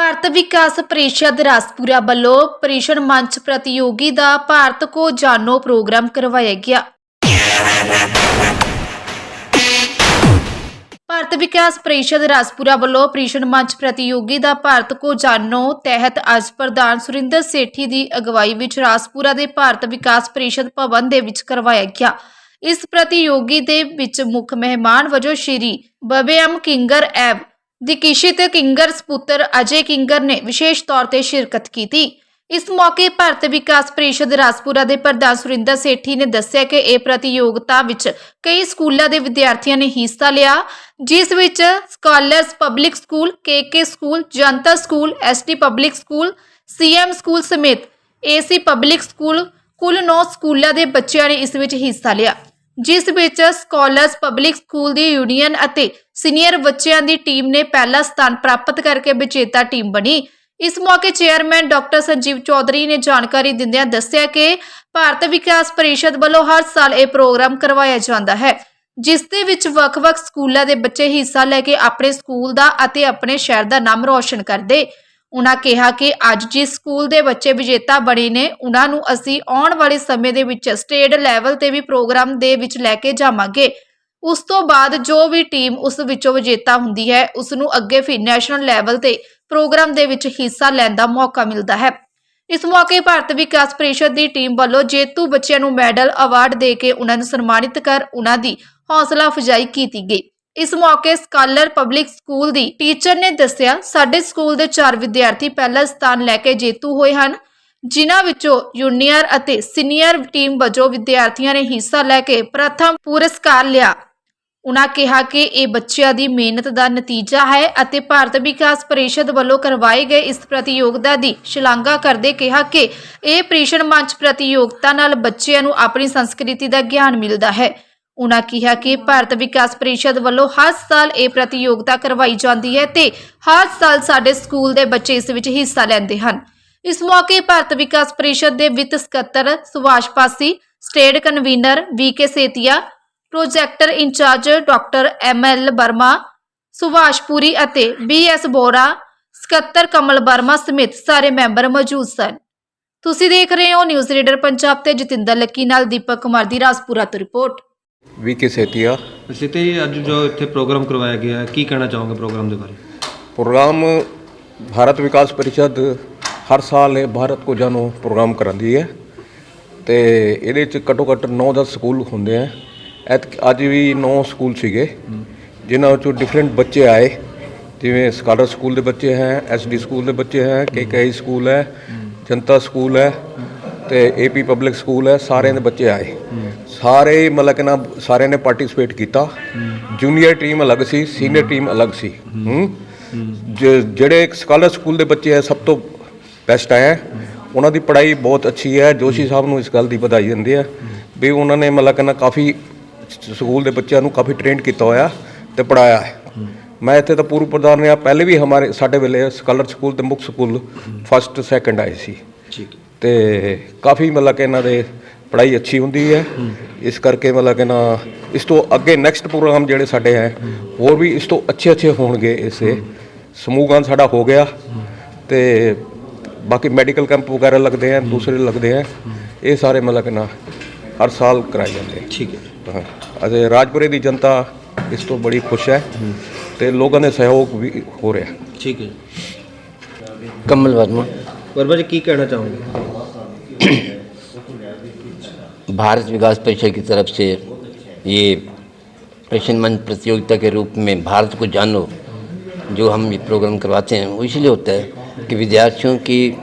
ਭਾਰਤ ਵਿਕਾਸ ਪ੍ਰੀਸ਼ਦ ਰਾਸਪੁਰਾ ਵੱਲੋਂ ਪਰੀਸ਼ਨ ਮੰਚ ਪ੍ਰਤੀਯੋਗੀ ਦਾ ਭਾਰਤ ਕੋ ਜਾਣੋ ਪ੍ਰੋਗਰਾਮ ਕਰਵਾਇਆ ਗਿਆ। ਭਾਰਤ ਵਿਕਾਸ ਪ੍ਰੀਸ਼ਦ ਰਾਸਪੁਰਾ ਵੱਲੋਂ ਪ੍ਰੀਸ਼ਨ ਮੰਚ ਪ੍ਰਤੀਯੋਗੀ ਦਾ ਭਾਰਤ ਕੋ ਜਾਣੋ ਤਹਿਤ ਅੱਜ ਪ੍ਰਧਾਨ ਸੁਰਿੰਦਰ ਸੇਠੀ ਦੀ ਅਗਵਾਈ ਵਿੱਚ ਰਾਸਪੁਰਾ ਦੇ ਭਾਰਤ ਵਿਕਾਸ ਪ੍ਰੀਸ਼ਦ ਭਵਨ ਦੇ ਵਿੱਚ ਕਰਵਾਇਆ ਗਿਆ। ਇਸ ਪ੍ਰਤੀਯੋਗੀ ਦੇ ਵਿੱਚ ਮੁੱਖ ਮਹਿਮਾਨ ਵਜੋਂ ਸ਼੍ਰੀ ਬਬੇਅਮ ਕਿੰਗਰ ਐਵ ਦਿਕਿਸ਼ਿਤ ਕਿੰਗਰ ਸਪੁੱਤਰ ਅਜੇ ਕਿੰਗਰ ਨੇ ਵਿਸ਼ੇਸ਼ ਤੌਰ ਤੇ ਸ਼ਿਰਕਤ ਕੀਤੀ। ਇਸ ਮੌਕੇ ਭਾਰਤ ਵਿਕਾਸ ਪ੍ਰੀਸ਼ਦ ਰਾਜਪੁਰਾ ਦੇ ਪ੍ਰਧਾਨ ਸੁਰਿੰਦਰ ਸੇਠੀ ਨੇ ਦੱਸਿਆ ਕਿ ਇਹ ਪ੍ਰਤੀਯੋਗਤਾ ਵਿੱਚ ਕਈ ਸਕੂਲਾਂ ਦੇ ਵਿਦਿਆਰਥੀਆਂ ਨੇ ਹਿੱਸਾ ਲਿਆ, ਜਿਸ ਵਿੱਚ scholars public school KK school, Janata school ST public school CM school ਸਮੇਤ ਏਸੀ ਪਬਲਿਕ ਸਕੂਲ, ਕੁੱਲ 9 ਸਕੂਲਾਂ ਦੇ ਬੱਚਿਆਂ ਨੇ ਇਸ ਵਿੱਚ ਹਿੱਸਾ ਲਿਆ। ਜਿਸ ਵਿੱਚ ਸਕਾਲਰਸ ਪਬਲਿਕ ਸਕੂਲ ਦੀ ਯੂਨੀਅਨ ਅਤੇ ਸੀਨੀਅਰ ਬੱਚਿਆਂ ਦੀ ਟੀਮ ਨੇ ਪਹਿਲਾ ਸਥਾਨ ਪ੍ਰਾਪਤ ਕਰਕੇ ਵਿਜੇਤਾ ਟੀਮ ਬਣੀ। ਇਸ ਮੌਕੇ ਚੇਅਰਮੈਨ ਡਾਕਟਰ ਸੰਜੀਵ ਚੌਧਰੀ ਨੇ ਜਾਣਕਾਰੀ ਦਿੰਦਿਆਂ ਦੱਸਿਆ ਕਿ ਭਾਰਤ ਵਿਕਾਸ ਪਰਿਸ਼ਦ ਵੱਲੋਂ ਹਰ ਸਾਲ ਇਹ ਪ੍ਰੋਗਰਾਮ ਕਰਵਾਇਆ ਜਾਂਦਾ ਹੈ, ਜਿਸ ਦੇ ਵਿੱਚ ਵੱਖ-ਵੱਖ ਸਕੂਲਾਂ ਦੇ ਬੱਚੇ ਹਿੱਸਾ ਲੈ ਕੇ ਆਪਣੇ ਸਕੂਲ ਦਾ ਅਤੇ ਆਪਣੇ ਸ਼ਹਿਰ ਦਾ ਨਾਮ ਰੌਸ਼ਨ ਕਰਦੇ। ਉਨ੍ਹਾਂ ਕਿਹਾ ਕਿ ਅੱਜ ਜਿਸ ਸਕੂਲ ਦੇ ਬੱਚੇ ਵਿਜੇਤਾ ਬਣੇ ਨੇ ਉਹਨਾਂ ਨੂੰ ਅਸੀਂ ਆਉਣ ਵਾਲੇ ਸਮੇਂ ਦੇ ਵਿੱਚ ਸਟੇਟ ਲੈਵਲ ਤੇ ਵੀ ਪ੍ਰੋਗਰਾਮ ਦੇ ਵਿੱਚ ਲੈ ਕੇ ਜਾਵਾਂਗੇ। ਉਸ ਤੋਂ ਬਾਅਦ ਜੋ ਵੀ ਟੀਮ ਉਸ ਵਿੱਚੋਂ ਵਿਜੇਤਾ ਹੁੰਦੀ ਹੈ, ਉਸ ਨੂੰ ਅੱਗੇ ਫਿਰ ਨੈਸ਼ਨਲ ਲੈਵਲ ਤੇ ਪ੍ਰੋਗਰਾਮ ਦੇ ਵਿੱਚ ਹਿੱਸਾ ਲੈਣ ਦਾ ਮੌਕਾ ਮਿਲਦਾ ਹੈ। ਇਸ ਮੌਕੇ ਭਾਰਤ ਵਿਕਾਸ ਪ੍ਰੀਸ਼ਦ ਦੀ ਟੀਮ ਵੱਲੋਂ ਜੇਤੂ ਬੱਚਿਆਂ ਨੂੰ ਮੈਡਲ ਅਵਾਰਡ ਦੇ ਕੇ ਉਹਨਾਂ ਨੂੰ ਸਨਮਾਨਿਤ ਕਰ ਉਹਨਾਂ ਦੀ ਹੌਸਲਾ ਅਫਜ਼ਾਈ ਕੀਤੀ ਗਈ। ਇਸ ਮੌਕੇ ਸਕਾਲਰ ਪਬਲਿਕ ਸਕੂਲ ਦੀ ਟੀਚਰ ਨੇ ਦੱਸਿਆ, ਸਾਡੇ ਸਕੂਲ ਦੇ ਚਾਰ ਵਿਦਿਆਰਥੀ ਪਹਿਲਾ ਸਥਾਨ ਲੈ ਕੇ ਜੇਤੂ ਹੋਏ ਹਨ, ਜਿਨ੍ਹਾਂ ਵਿੱਚੋਂ ਜੂਨੀਅਰ ਅਤੇ ਸੀਨੀਅਰ ਟੀਮ ਵਜੋਂ ਵਿਦਿਆਰਥੀਆਂ ਨੇ ਹਿੱਸਾ ਲੈ ਕੇ ਪ੍ਰਥਮ ਪੁਰਸਕਾਰ ਲਿਆ। ਉਨ੍ਹਾਂ ਕਿਹਾ ਕਿ ਇਹ ਬੱਚਿਆਂ ਦੀ ਮਿਹਨਤ ਦਾ ਨਤੀਜਾ ਹੈ ਅਤੇ ਭਾਰਤ ਵਿਕਾਸ ਪਰਿਸ਼ਦ ਵੱਲੋਂ ਕਰਵਾਏ ਗਏ ਇਸ ਪ੍ਰਤੀਯੋਗਤਾ ਦੀ ਸ਼ਲਾਘਾ ਕਰਦੇ ਕਿਹਾ ਕਿ ਇਹ ਪ੍ਰੀਸ਼ਨ ਮੰਚ ਪ੍ਰਤੀਯੋਗਤਾ ਨਾਲ ਬੱਚਿਆਂ ਨੂੰ ਆਪਣੀ ਸੰਸਕ੍ਰਿਤੀ ਦਾ ਗਿਆਨ ਮਿਲਦਾ ਹੈ। ਉਨ੍ਹਾਂ ਕਿਹਾ ਕਿ ਭਾਰਤ ਵਿਕਾਸ ਪਰਿਸ਼ਦ ਵੱਲੋਂ ਹਰ ਸਾਲ ਇਹ ਪ੍ਰਤੀਯੋਗਤਾ ਕਰਵਾਈ ਜਾਂਦੀ ਹੈ ਤੇ ਹਰ ਸਾਲ ਸਾਡੇ ਸਕੂਲ ਦੇ ਬੱਚੇ ਇਸ ਵਿੱਚ ਹਿੱਸਾ ਲੈਂਦੇ ਹਨ। ਇਸ ਮੌਕੇ ਭਾਰਤ ਵਿਕਾਸ ਪਰਿਸ਼ਦ ਦੇ ਵਿੱਤ ਸਕੱਤਰ Subhash Pasi, state convener VK Setia, projector incharge doctor M L Verma, Subhash Puri ਅਤੇ ਬੀ ਐਸ ਬੋਰਾ ਸਕੱਤਰ ਕਮਲ ਵਰਮਾ ਸਮੇਤ ਸਾਰੇ ਮੈਂਬਰ ਮੌਜੂਦ ਸਨ। ਤੁਸੀਂ ਦੇਖ ਰਹੇ ਹੋ ਨਿਊਜ਼ ਰੀਡਰ ਪੰਜਾਬ ਤੇ ਜਤਿੰਦਰ ਲੱਕੀ ਨਾਲ ਦੀਪਕ ਕੁਮਾਰ ਦੀ ਰਾਜਪੁਰਾ ਤੋਂ ਰਿਪੋਰਟ। ਵੀ ਕੇ ਸੇਤੀਆ ਸਿੱਤੇ ਜੀ ਅੱਜ ਜੋ ਇੱਥੇ ਪ੍ਰੋਗਰਾਮ ਕਰਵਾਇਆ ਗਿਆ ਹੈ ਕੀ ਕਹਿਣਾ ਚਾਹੋਗੇ ਪ੍ਰੋਗਰਾਮ ਦੇ ਬਾਰੇ? ਪ੍ਰੋਗਰਾਮ ਭਾਰਤ ਵਿਕਾਸ ਪਰਿਸ਼ਦ ਹਰ ਸਾਲ ਇਹ ਭਾਰਤ ਕੋ ਜਾਣੋ ਪ੍ਰੋਗਰਾਮ ਕਰਾਉਂਦੀ ਹੈ ਤੇ ਇਹਦੇ ਚ ਘੱਟੋ ਘੱਟ 9-10 ਸਕੂਲ ਹੁੰਦੇ ਆ। ਐਤ- ਅੱਜ ਵੀ 9 ਸਕੂਲ ਸੀਗੇ ਜਿਨ੍ਹਾਂ ਵਿੱਚੋਂ ਡਿਫਰੈਂਟ ਬੱਚੇ ਆਏ। ਜਿਵੇਂ ਸਕਾਲਰ ਸਕੂਲ ਦੇ ਬੱਚੇ ਹੈ ਐਸਡੀ ਸਕੂਲ ਦੇ ਬੱਚੇ ਹੈ ਕੇਕੇਆਈ ਸਕੂਲ ਹੈ ਜਨਤਾ ਸਕੂਲ ਹੈ ਤੇ ਏਪੀ ਪਬਲਿਕ ਸਕੂਲ ਹੈ ਸਾਰਿਆਂ ਦੇ ਬੱਚੇ ਆਏ। ਸਾਰੇ ਮਤਲਬ ਕਿ ਨਾ ਸਾਰਿਆਂ ਨੇ ਪਾਰਟਿਸਿਪੇਟ ਕੀਤਾ। ਜੂਨੀਅਰ ਟੀਮ ਅਲੱਗ ਸੀ ਸੀਨੀਅਰ ਟੀਮ ਅਲੱਗ ਸੀ। ਹੂੰ? ਜਿਹੜੇ ਸਕਾਲਰ ਸਕੂਲ ਦੇ ਬੱਚੇ ਹੈ ਸਭ ਤੋਂ ਬੈਸਟ ਆਏ ਹੈ ਉਹਨਾਂ ਦੀ ਪੜ੍ਹਾਈ ਬਹੁਤ ਅੱਛੀ ਹੈ। ਜੋਸ਼ੀ ਸਾਹਿਬ ਨੂੰ ਇਸ ਗੱਲ ਦੀ ਵਧਾਈ ਦਿੰਦੇ ਆ ਵੀ ਉਹਨਾਂ ਨੇ ਮਤਲਬ ਕਿ ਨਾ ਕਾਫੀ ਸਕੂਲ ਦੇ ਬੱਚਿਆਂ ਨੂੰ ਕਾਫੀ ਟ੍ਰੇਨਡ ਕੀਤਾ ਹੋਇਆ ਤੇ ਪੜਾਇਆ ਹੈ। ਮੈਂ ਇੱਥੇ ਤਾਂ ਪੂਰਵ ਪ੍ਰਧਾਨ ਰਿਹਾ ਪਹਿਲੇ ਵੀ ਹਮਾਰੇ ਸਾਡੇ ਵੇਲੇ ਸਕਾਲਰ ਸਕੂਲ ਤੇ ਮੁੱਖ ਸਕੂਲ ਫਸਟ ਸੈਕੰਡ ਆਏ ਸੀ। ਠੀਕ। ਤੇ ਕਾਫੀ ਮਤਲਬ ਕਿ ਇਹਨਾਂ ਦੇ ਪੜ੍ਹਾਈ ਅੱਛੀ ਹੁੰਦੀ ਹੈ। ਇਸ ਕਰਕੇ ਮਤਲਬ ਕਿ ਨਾ ਇਸ ਤੋਂ ਅੱਗੇ ਨੈਕਸਟ ਪ੍ਰੋਗਰਾਮ ਜਿਹੜੇ ਸਾਡੇ ਹੈ ਹੋਰ ਵੀ ਇਸ ਤੋਂ ਅੱਛੇ ਅੱਛੇ ਹੋਣਗੇ ਇਸੇ। ਸਮੂਹ ਸਮੂਹਗਾਨ ਸਾਡਾ ਹੋ ਗਿਆ ਤੇ ਬਾਕੀ ਮੈਡੀਕਲ ਕੈਂਪ ਵਗੈਰਾ ਲੱਗਦੇ ਆ ਦੂਸਰੇ ਲੱਗਦੇ ਆ ਇਹ ਸਾਰੇ ਮਤਲਬ ਕਿ ਨਾ ਹਰ ਸਾਲ ਕਰਾਏ ਜਾਂਦੇ ਠੀਕ ਹੈ। ਹਾਂ ਅਜੇ ਰਾਜਪੁਰੇ ਦੀ ਜਨਤਾ ਇਸ ਤੋਂ ਬੜੀ ਖੁਸ਼ ਹੈ ਤੇ ਲੋਕਾਂ ਦੇ ਸਹਿਯੋਗ ਵੀ ਹੋ ਰਿਹਾ ਠੀਕ ਹੈ। ਕਮਲ ਵਰਮਾ। ਵਰਮਾ ਜੀ ਕੀ ਕਹਿਣਾ ਚਾਹੋਗੇ? भारत विकास परिषद की तरफ़ से ये प्रश्न मंच प्रतियोगिता के रूप में भारत को जानो, जो हम ये प्रोग्राम करवाते हैं, वो इसलिए होता है कि विद्यार्थियों की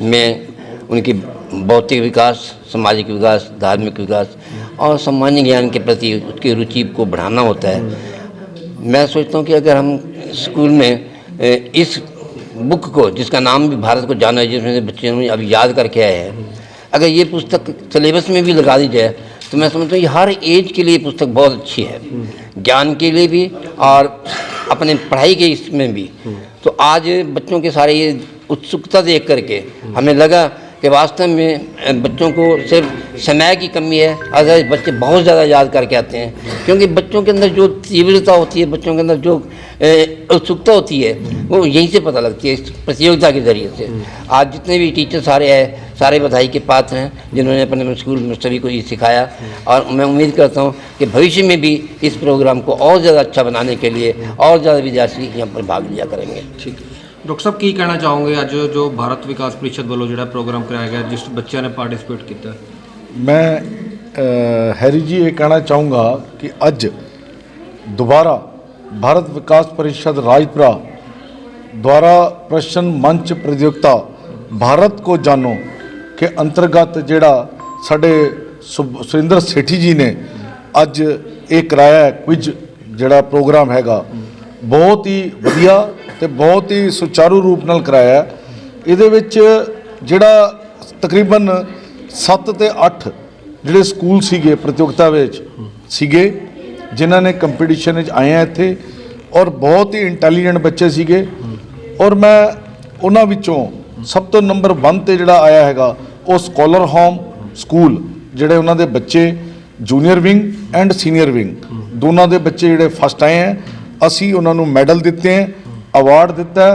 में उनकी भौतिक विकास, सामाजिक विकास, धार्मिक विकास और सामान्य ज्ञान के प्रति उसकी रुचि को बढ़ाना होता है। मैं सोचता हूँ कि अगर हम स्कूल में इस बुक को, जिसका नाम भी भारत को जाना है, जिसमें बच्चे अभी याद करके आए हैं अगर ये पुस्तक सिलेबस में भी लगा दी जाए तो मैं समझता हूँ हर एज के लिए पुस्तक बहुत अच्छी है। ज्ञान के लिए भी और अपने पढ़ाई के इसमें भी। तो आज बच्चों के सारे ये उत्सुकता देख करके हमें लगा कि वास्तव में बच्चों को सिर्फ़ समय की कमी है अदरवाइज़ बच्चे बहुत ज़्यादा याद करके आते हैं। क्योंकि बच्चों के अंदर जो तीव्रता होती है बच्चों के अंदर जो उत्सुकता होती है वो यहीं से पता लगती है इस प्रतियोगिता के ज़रिए से। आज जितने भी टीचर सारे हैं सारे बधाई के पात्र हैं जिन्होंने अपने स्कूल में सभी को ये सिखाया। और मैं उम्मीद करता हूँ कि भविष्य में भी इस प्रोग्राम को और ज़्यादा अच्छा बनाने के लिए और ज़्यादा विद्यार्थी यहाँ पर भाग लिया करेंगे। ਠੀਕ ਡਾਕਟਰ ਸਾਹਿਬ ਕੀ ਕਹਿਣਾ ਚਾਹੋਗੇ ਅੱਜ ਜੋ ਭਾਰਤ ਵਿਕਾਸ ਪ੍ਰੀਸ਼ਦ ਵੱਲੋਂ ਜਿਹੜਾ ਪ੍ਰੋਗਰਾਮ ਕਰਾਇਆ ਗਿਆ ਜਿਸ ਬੱਚਿਆਂ ਨੇ ਪਾਰਟਿਸਿਪੇਟ ਕੀਤਾ ਮੈਂ ਅ, ਹੈਰੀ ਜੀ ਇਹ ਕਹਿਣਾ ਚਾਹੂੰਗਾ ਕਿ ਅੱਜ ਦੁਬਾਰਾ ਭਾਰਤ ਵਿਕਾਸ परिषद राजपुरा द्वारा प्रश्न मंच प्रतियोगिता भारत को जानो के अंतर्गत ਜਿਹੜਾ ਸਾਡੇ ਸੁ- ਸੁਰਿੰਦਰ ਸੇਠੀ ਜੀ ਨੇ ਅੱਜ ਇਹ ਕਰਾਇਆ ਕੁਇਜ ਜਿਹੜਾ ਪ੍ਰੋਗਰਾਮ ਹੈਗਾ ਬਹੁਤ ਹੀ ਵਧੀਆ ਤੇ ਬਹੁਤ ਹੀ ਸੁਚਾਰੂ ਰੂਪ ਨਾਲ ਕਰਾਇਆ। ਇਹਦੇ ਵਿੱਚ ਜਿਹੜਾ ਤਕਰੀਬਨ 7 ਤੇ 8 ਜਿਹੜੇ ਸਕੂਲ ਸੀਗੇ, ਪ੍ਰਤੀਯੋਗਤਾ ਵਿੱਚ ਸੀਗੇ, ਜਿਨ੍ਹਾਂ ਨੇ ਕੰਪੀਟੀਸ਼ਨ ਵਿੱਚ ਆਏ ਆ ਇੱਥੇ ਔਰ ਬਹੁਤ ਹੀ ਇੰਟੈਲੀਜੈਂਟ ਬੱਚੇ ਸੀਗੇ। ਔਰ ਮੈਂ ਉਹਨਾਂ ਵਿੱਚੋਂ ਸਭ ਤੋਂ ਨੰਬਰ 1 ਤੇ ਜਿਹੜਾ ਆਇਆ ਹੈਗਾ, ਉਹ ਸਕਾਲਰ ਹੋਮ ਸਕੂਲ ਜਿਹੜੇ ਉਹਨਾਂ ਦੇ ਬੱਚੇ junior wing and senior wing ਦੋਨਾਂ ਦੇ ਬੱਚੇ ਜਿਹੜੇ ਫਸਟ ਆਏ ਹੈ ਅਸੀਂ ਉਹਨਾਂ ਨੂੰ ਮੈਡਲ ਦਿੱਤੇ ਹੈ ਅਵਾਰਡ ਦਿੱਤਾ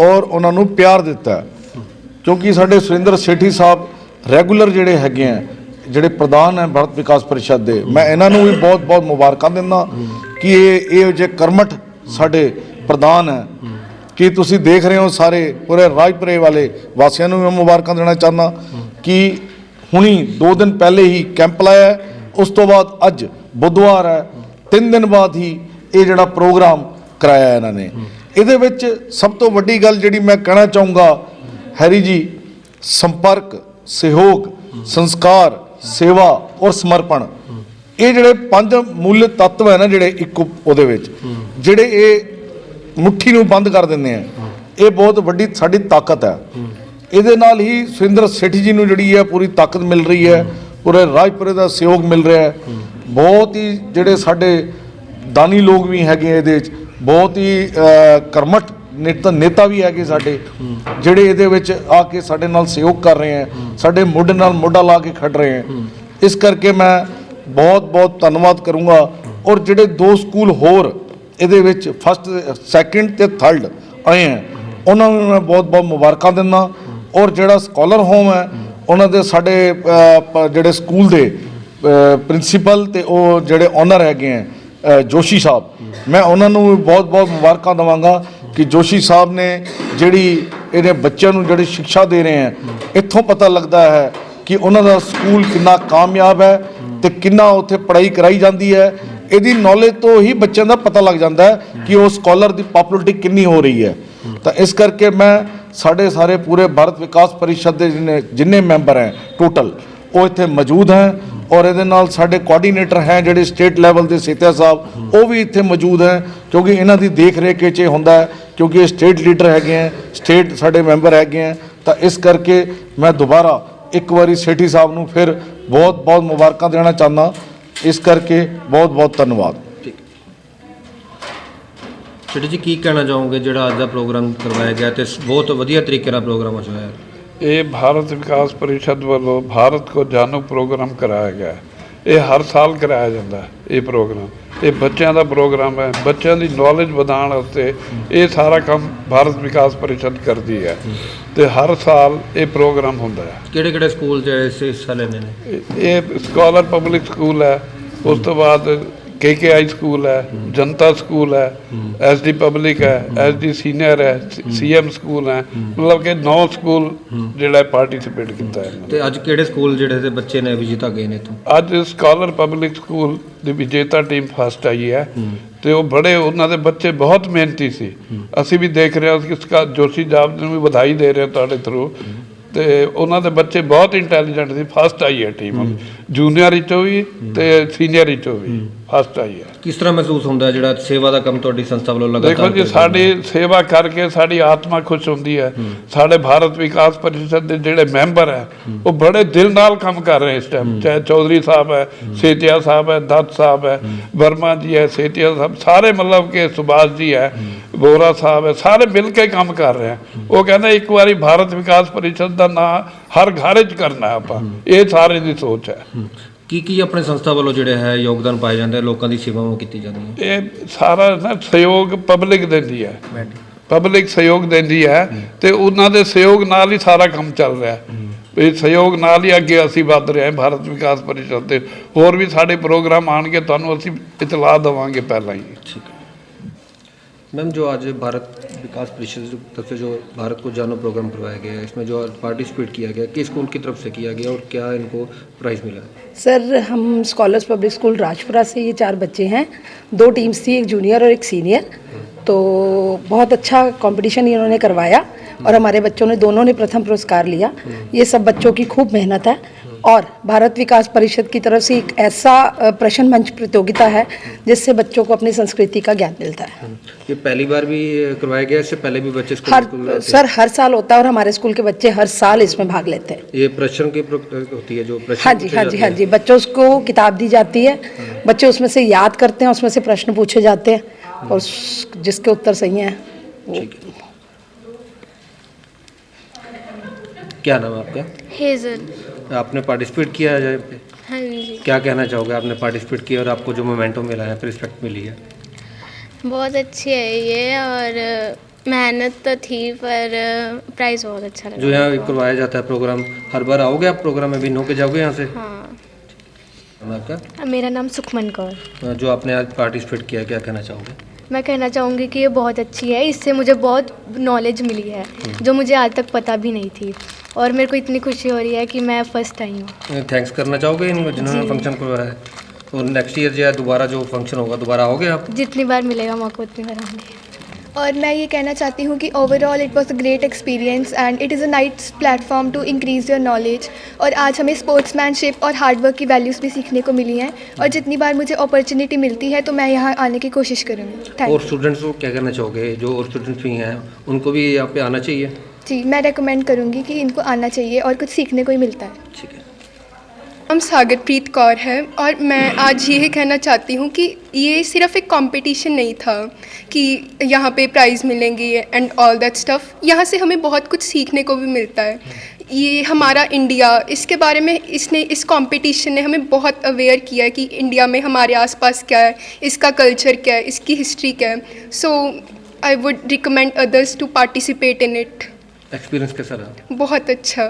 ਔਰ ਉਹਨਾਂ ਨੂੰ ਪਿਆਰ ਦਿੱਤਾ ਕਿਉਂਕਿ ਸਾਡੇ ਸੁਰਿੰਦਰ ਸੇਠੀ ਸਾਹਿਬ ਰੈਗੂਲਰ ਜਿਹੜੇ ਹੈਗੇ ਆ ਜਿਹੜੇ ਪ੍ਰਧਾਨ ਹੈ ਭਾਰਤ ਵਿਕਾਸ ਪਰਿਸ਼ਦ ਦੇ, ਮੈਂ ਇਹਨਾਂ ਨੂੰ ਵੀ ਬਹੁਤ ਬਹੁਤ ਮੁਬਾਰਕਾਂ ਦਿੰਦਾ ਕਿ ਇਹ ਇਹ ਜੇ ਕਰਮਠ ਸਾਡੇ ਪ੍ਰਧਾਨ ਹੈ, ਕਿ ਤੁਸੀਂ ਦੇਖ ਰਹੇ ਹੋ ਸਾਰੇ ਪੂਰੇ ਰਾਜਪੁਰੇ ਵਾਲੇ ਵਾਸੀਆਂ ਨੂੰ ਵੀ ਮੈਂ ਮੁਬਾਰਕਾਂ ਦੇਣਾ ਚਾਹੁੰਦਾ ਕਿ ਹੁਣੀ 2 ਦਿਨ ਪਹਿਲੇ ਹੀ ਕੈਂਪ ਲਾਇਆ ਉਸ ਤੋਂ ਬਾਅਦ ਅੱਜ ਬੁੱਧਵਾਰ ਹੈ 3 ਦਿਨ ਬਾਅਦ ਹੀ ਇਹ ਜਿਹੜਾ ਪ੍ਰੋਗਰਾਮ ਕਰਾਇਆ ਇਹਨਾਂ ਨੇ। ਇਹਦੇ ਵਿੱਚ ਸਭ ਤੋਂ ਵੱਡੀ ਗੱਲ ਜਿਹੜੀ ਮੈਂ ਕਹਿਣਾ ਚਾਹੂੰਗਾ, ਹੈਰੀ ਜੀ, ਸੰਪਰਕ, ਸਹਿਯੋਗ, ਸੰਸਕਾਰ, ਸੇਵਾ ਔਰ ਸਮਰਪਣ। ਇਹ ਜਿਹੜੇ ਪੰਜ ਮੂਲ ਤੱਤਵ ਹੈ ਨਾ ਜਿਹੜੇ ਇੱਕ ਉਹਦੇ ਵਿੱਚ, ਜਿਹੜੇ ਇਹ ਮੁੱਠੀ ਨੂੰ ਬੰਦ ਕਰ ਦਿੰਦੇ ਆ। ਇਹ ਬਹੁਤ ਵੱਡੀ ਸਾਡੀ ਤਾਕਤ ਹੈ। ਇਹਦੇ ਨਾਲ ਹੀ ਸੁਰਿੰਦਰ ਸੇਠੀ ਜੀ ਨੂੰ ਜਿਹੜੀ ਹੈ ਪੂਰੀ ਤਾਕਤ ਮਿਲ ਰਹੀ ਹੈ, ਪੂਰੇ ਰਾਜਪੁਰੇ ਦਾ ਸਹਿਯੋਗ ਮਿਲ ਰਿਹਾ ਹੈ। ਬਹੁਤ ਹੀ ਜਿਹੜੇ ਸਾਡੇ ਦਾਨੀ ਲੋਕ ਵੀ ਹੈਗੇ ਆ ਇਹਦੇ ਵਿੱਚ ਬਹੁਤ ਹੀ ਅ, ਕਰਮਠ ਨੇਤਾ ਨੇਤਾ ਵੀ ਹੈਗੇ ਸਾਡੇ ਜਿਹੜੇ ਇਹਦੇ ਵਿੱਚ ਆ ਕੇ ਸਾਡੇ ਨਾਲ ਸਹਿਯੋਗ ਕਰ ਰਹੇ ਹੈ ਸਾਡੇ ਮੋਢੇ ਨਾਲ ਮੋਢਾ ਲਾ ਕੇ ਖੜ ਰਹੇ ਹੈ। ਇਸ ਕਰਕੇ ਮੈਂ ਬਹੁਤ ਬਹੁਤ ਧੰਨਵਾਦ ਕਰੂੰਗਾ। ਔਰ ਜਿਹੜੇ ਦੋ ਸਕੂਲ ਹੋਰ ਇਹਦੇ ਵਿੱਚ ਫਸਟ ਸੈਕਿੰਡ ਤੇ ਥਰਡ ਆਏ ਹੈ ਉਹਨਾਂ ਨੂੰ ਮੈਂ ਬਹੁਤ ਬਹੁਤ ਮੁਬਾਰਕਾਂ ਦਿੰਦਾ। ਔਰ ਜਿਹੜਾ ਸਕਾਲਰ ਹੋਮ ਹੈ ਉਹਨਾਂ ਦੇ ਸਾਡੇ ਜਿਹੜੇ ਸਕੂਲ ਦੇ ਪ੍ਰਿੰਸੀਪਲ ਤੇ ਉਹ ਜਿਹੜੇ ਓਨਰ ਹੈਗੇ ਹੈ ਜੋਸ਼ੀ ਸਾਹਿਬ। ਮੈਂ ਉਹਨਾਂ ਨੂੰ ਬਹੁਤ ਬਹੁਤ ਮੁਬਾਰਕਾਂ ਦਵਾਂਗਾ ਕਿ ਜੋਸ਼ੀ ਸਾਹਿਬ ਨੇ ਜਿਹੜੀ ਇਹਦੇ ਬੱਚਿਆਂ ਨੂੰ ਜਿਹੜੀ ਸਿੱਖਿਆ ਦੇ ਰਹੇ ਹੈ, ਇੱਥੋਂ ਪਤਾ ਲੱਗਦਾ ਹੈ ਕਿ ਉਹਨਾਂ ਦਾ ਸਕੂਲ ਕਿੰਨਾ ਕਾਮਯਾਬ ਹੈ ਤੇ ਕਿੰਨਾ ਉੱਥੇ ਪੜ੍ਹਾਈ ਕਰਾਈ ਜਾਂਦੀ ਹੈ। ਇਹਦੀ ਨੌਲੇਜ ਤੋਂ ਹੀ ਬੱਚਿਆਂ ਦਾ ਪਤਾ ਲੱਗ ਜਾਂਦਾ ਹੈ ਕਿ ਉਹ ਸਕਾਲਰ ਦੀ ਪਪੂਲੈਰਿਟੀ ਕਿੰਨੀ ਹੋ ਰਹੀ ਹੈ। ਤਾਂ ਇਸ ਕਰਕੇ ਮੈਂ ਸਾਡੇ ਸਾਰੇ ਪੂਰੇ ਭਾਰਤ ਵਿਕਾਸ ਪਰਿਸ਼ਦ ਦੇ ਜਿੰਨੇ ਜਿੰਨੇ ਮੈਂਬਰ ਹੈ ਟੋਟਲ ਉਹ ਇੱਥੇ ਮੌਜੂਦ ਹੈ। ਔਰ ਇਹਦੇ ਨਾਲ ਸਾਡੇ ਕੋਆਰਡੀਨੇਟਰ ਹੈ ਜਿਹੜੇ ਸਟੇਟ ਲੈਵਲ ਦੇ ਸੀਤਿਆ ਸਾਹਿਬ, ਉਹ ਵੀ ਇੱਥੇ ਮੌਜੂਦ ਹੈ, ਕਿਉਂਕਿ ਇਹਨਾਂ ਦੀ ਦੇਖ ਰੇਖ ਵਿੱਚ ਇਹ ਹੁੰਦਾ ਹੈ, ਕਿਉਂਕਿ ਇਹ ਸਟੇਟ ਲੀਡਰ ਹੈਗੇ ਹੈ ਸਟੇਟ ਸਾਡੇ ਮੈਂਬਰ ਹੈਗੇ ਹੈ, ਤਾਂ ਇਸ ਕਰਕੇ ਮੈਂ ਦੁਬਾਰਾ ਇੱਕ ਵਾਰੀ ਸੇਠੀ ਸਾਹਿਬ ਨੂੰ ਫਿਰ ਬਹੁਤ ਬਹੁਤ ਮੁਬਾਰਕਾਂ ਦੇਣਾ ਚਾਹੁੰਦਾ, ਇਸ ਕਰਕੇ ਬਹੁਤ ਬਹੁਤ ਧੰਨਵਾਦ ਛੇਟੀ ਜੀ, ਕੀ ਕਹਿਣਾ ਚਾਹੋਗੇ ਜਿਹੜਾ ਅੱਜ ਦਾ ਪ੍ਰੋਗਰਾਮ ਕਰਵਾਇਆ ਗਿਆ ਤੇ ਬਹੁਤ ਵਧੀਆ ਤਰੀਕੇ ਨਾਲ ਪ੍ਰੋਗਰਾਮ ਹੋਇਆ? ਇਹ ਭਾਰਤ ਵਿਕਾਸ ਪਰਿਸ਼ਦ ਵੱਲੋਂ ਭਾਰਤ ਕੋ ਜਾਨੋ ਪ੍ਰੋਗਰਾਮ ਕਰਾਇਆ ਗਿਆ ਹੈ। ਇਹ ਹਰ ਸਾਲ ਕਰਾਇਆ ਜਾਂਦਾ ਹੈ ਇਹ ਪ੍ਰੋਗਰਾਮ। ਇਹ ਬੱਚਿਆਂ ਦਾ ਪ੍ਰੋਗਰਾਮ ਹੈ ਬੱਚਿਆਂ ਦੀ ਨੌਲੇਜ ਵਧਾਉਣ ਵਾਸਤੇ ਇਹ ਸਾਰਾ ਕੰਮ ਭਾਰਤ ਵਿਕਾਸ ਪਰਿਸ਼ਦ ਕਰਦੀ ਹੈ ਤੇ ਹਰ ਸਾਲ ਇਹ ਪ੍ਰੋਗਰਾਮ ਹੁੰਦਾ ਹੈ। ਕਿਹੜੇ ਕਿਹੜੇ ਸਕੂਲ ਜਿਹੜੇ ਇਸ ਹਿੱਸਾ ਲੈਂਦੇ ਨੇ? ਇਹ ਸਕਾਲਰ ਪਬਲਿਕ ਸਕੂਲ ਹੈ ਉਸ ਤੋਂ ਬਾਅਦ ਕੇਕੇਆਈ ਸਕੂਲ ਹੈ ਜਨਤਾ ਸਕੂਲ ਹੈ ਐਸਡੀ ਪਬਲਿਕ ਹੈ ਐਸਡੀ ਸੀਨੀਅਰ ਹੈ ਸੀਐਮ ਸਕੂਲ ਹੈ ਮਤਲਬ ਕਿ 9 ਸਕੂਲ ਜਿਹੜਾ ਪਾਰਟਿਸਿਪੇਟ ਕੀਤਾ ਹੈ ਨੇ। ਤੇ ਅੱਜ ਕਿਹੜੇ ਸਕੂਲ ਜਿਹੜੇ ਦੇ ਬੱਚੇ ਨੇ ਵਿਜੇਤਾ ਗਏ ਨੇ ਇੱਥੋਂ ਅੱਜ ਸਕਾਲਰ ਪਬਲਿਕ ਸਕੂਲ ਦੀ ਵਿਜੇਤਾ ਟੀਮ ਫਸਟ ਆਈ ਹੈ ਤੇ ਉਹ ਬੜੇ ਉਹਨਾਂ ਦੇ ਬੱਚੇ ਬਹੁਤ ਮਿਹਨਤੀ ਸੀ ਅਸੀਂ ਵੀ ਦੇਖ ਰਹੇ ਹਾਂ ਕਿ ਉਸਕਾ ਜੋਸ਼ੀ ਜਾਬ ਨੂੰ ਵੀ ਵਧਾਈ ਦੇ ਰਹੇ ਤੁਹਾਡੇ ਥਰੂ ਤੇ ਉਹਨਾਂ ਦੇ ਬੱਚੇ ਬਹੁਤ ਇੰਟੈਲੀਜੈਂਟ ਸੀ ਫਸਟ ਆਈ ਹੈ ਟੀਮ ਜੂਨੀਅਰ ਵਿੱਚੋਂ ਵੀ ਤੇ ਸੀਨੀਅਰ ਵਿੱਚੋਂ ਵੀ ਫਸਟ ਆਈ ਹੈ। ਕਿਸ ਤਰ੍ਹਾਂ ਮਹਿਸੂਸ ਹੁੰਦਾ ਹੈ ਜਿਹੜਾ ਸੇਵਾ ਦਾ ਕੰਮ ਤੁਹਾਡੀ ਸੰਸਥਾ ਵੱਲੋਂ ਲਗਾਤਾਰ ਦੇਖੋ ਜੀ ਸਾਡੀ ਸੇਵਾ ਕਰਕੇ ਸਾਡੀ ਆਤਮਾ ਖੁਸ਼ ਹੁੰਦੀ ਹੈ। ਸਾਡੇ ਭਾਰਤ ਵਿਕਾਸ ਪਰਿਸ਼ਦ ਦੇ ਜਿਹੜੇ ਮੈਂਬਰ ਹੈ ਉਹ ਬੜੇ ਦਿਲ ਨਾਲ ਕੰਮ ਕਰ ਰਹੇ ਇਸ ਟਾਈਮ ਚਾਹੇ ਚੌਧਰੀ ਸਾਹਿਬ ਹੈ ਸੇਤੀਆ ਸਾਹਿਬ ਹੈ ਦੱਤ ਸਾਹਿਬ ਹੈ ਵਰਮਾ ਜੀ ਹੈ ਸੇਤੀਆ ਸਾਹਿਬ ਸਾਰੇ ਮਤਲਬ ਕਿ ਸੁਭਾਸ਼ ਜੀ ਹੈ ਬੋਰਾ ਸਾਹਿਬ ਹੈ ਸਾਰੇ ਮਿਲ ਕੇ ਕੰਮ ਕਰ ਰਹੇ ਹੈ। ਉਹ ਕਹਿੰਦੇ ਇੱਕ ਵਾਰੀ ਭਾਰਤ ਵਿਕਾਸ ਪਰਿਸ਼ਦ ਦਾ ਨਾਂ ਹਰ ਘਰ 'ਚ ਕਰਨਾ ਆਪਾਂ। ਇਹ ਸਾਰੇ ਦੀ ਸੋਚ ਹੈ। ਕੀ ਕੀ ਆਪਣੇ ਸੰਸਥਾ ਵੱਲੋਂ ਜਿਹੜੇ ਹੈ ਯੋਗਦਾਨ ਪਾਏ ਜਾਂਦੇ ਆ, ਲੋਕਾਂ ਦੀ ਸੇਵਾਵਾਂ ਕੀਤੀ ਜਾਂਦੀਆਂ ਇਹ ਸਾਰਾ ਨਾ ਸਹਿਯੋਗ ਪਬਲਿਕ ਦਿੰਦੀ ਹੈ। ਪਬਲਿਕ ਸਹਿਯੋਗ ਦਿੰਦੀ ਹੈ ਤੇ ਉਹਨਾਂ ਦੇ ਸਹਿਯੋਗ ਨਾਲ ਹੀ ਸਾਰਾ ਕੰਮ ਚੱਲ ਰਿਹਾ। ਹੈ। ਇਹ ਸਹਿਯੋਗ ਨਾਲ ਹੀ ਅੱਗੇ ਅਸੀਂ ਵੱਧ ਰਹੇ ਹਾਂ ਭਾਰਤ ਵਿਕਾਸ ਪਰਿਸ਼ਦ ਦੇ ਹੋਰ ਵੀ ਸਾਡੇ ਪ੍ਰੋਗਰਾਮ ਆਣਗੇ ਤੁਹਾਨੂੰ ਅਸੀਂ ਇਤਲਾਹ ਦੇਵਾਂਗੇ ਪਹਿਲਾਂ ਹੀ। मैम, जो आज भारत विकास परिषद की तरफ़ से जो भारत को जानो प्रोग्राम करवाया गया है, इसमें जो पार्टिसिपेट किया गया, किस स्कूल की तरफ़ से किया गया और क्या इनको प्राइज मिला? सर, हम स्कॉलर्स पब्लिक स्कूल राजपुरा से ये चार बच्चे हैं। दो टीम्स थी, एक जूनियर और एक सीनियर तो बहुत अच्छा कंपटीशन इन्होंने करवाया और हमारे बच्चों ने, दोनों ने प्रथम पुरस्कार लिया। ये सब बच्चों की खूब मेहनत है। और भारत विकास परिषद की तरफ़ से एक ऐसा प्रश्न मंच प्रतियोगिता है जिससे बच्चों को अपनी संस्कृति का ज्ञान मिलता है। ये पहली बार भी करवाया गया इससे पहले भी बच्चे हर सर हर साल होता है और हमारे स्कूल के बच्चे हर साल इसमें भाग लेते हैं। हैं। ये प्रश्न की होती है जो प्रश्न हाँ जी हाँ जी हाँ जी बच्चों को किताब दी जाती है बच्चे उसमें से याद करते हैं उसमें से प्रश्न पूछे जाते हैं और जिसके उत्तर सही हैं है। क्या नाम है आपका? हेजल। आपने पार्टिसिपेट किया है यहाँ पे? हाँ जी क्या कहना चाहोगे? आपने पार्टिसिपेट किया और आपको जो मोमेंटो मिला है रिस्पेक्ट मिली है? बहुत अच्छी है ये और मेहनत तो थी पर प्राइस बहुत अच्छा लगा। जो यहाँ करवाया जाता है प्रोग्राम हर बार आओगे आप प्रोग्राम में? विन होके जाओगे यहाँ से? हाँ। आपका? मेरा नाम सुखमन कौर। जो आपने आज पार्टिसिपेट किया क्या कहना चाहोगे? मैं कहना चाहूँगी कि ये बहुत अच्छी है इससे मुझे बहुत नॉलेज मिली है जो मुझे आज तक पता भी नहीं थी। और मेरे को इतनी खुशी हो रही है कि मैं फ़र्स्ट आई हूँ। थैंक्स करना चाहोगे इन जिन्होंने फ़ंक्शन करवाया है? और नेक्स्ट ईयर जो है दोबारा जो फ़ंक्शन होगा दोबारा आओगे आप? जितनी बार मिलेगा मौका उतनी बार आऊँगी। और मैं ये कहना चाहती हूँ कि overall it was a great experience and it is a nice platform to increase your knowledge और आज हमें स्पोर्ट्समैनशिप और हार्डवर्क की वैल्यूज़ भी सीखने को मिली हैं। और जितनी बार मुझे अपॉर्चुनिटी मिलती है तो मैं यहाँ आने की कोशिश करूँगी। थैंक और स्टूडेंट्स को क्या कहना चाहोगे? जो और स्टूडेंट्स भी हैं उनको भी यहाँ पे आना चाहिए। जी मैं रेकमेंड करूँगी कि इनको आना चाहिए और कुछ सीखने को ही मिलता है। ठीक है। नाम सागरप्रीत कौर है और मैं आज यही कहना चाहती हूँ कि ये सिर्फ़ एक कंपटीशन नहीं था कि यहाँ पे प्राइज़ मिलेंगे एंड ऑल दैट स्टफ़ यहाँ से हमें बहुत कुछ सीखने को भी मिलता है। ये हमारा इंडिया इसके बारे में इसने इस कंपटीशन ने हमें बहुत अवेयर किया है कि इंडिया में हमारे आसपास क्या है इसका कल्चर क्या है इसकी हिस्ट्री क्या है। So I would recommend others to participate in it experience कैसा रहा बहुत अच्छा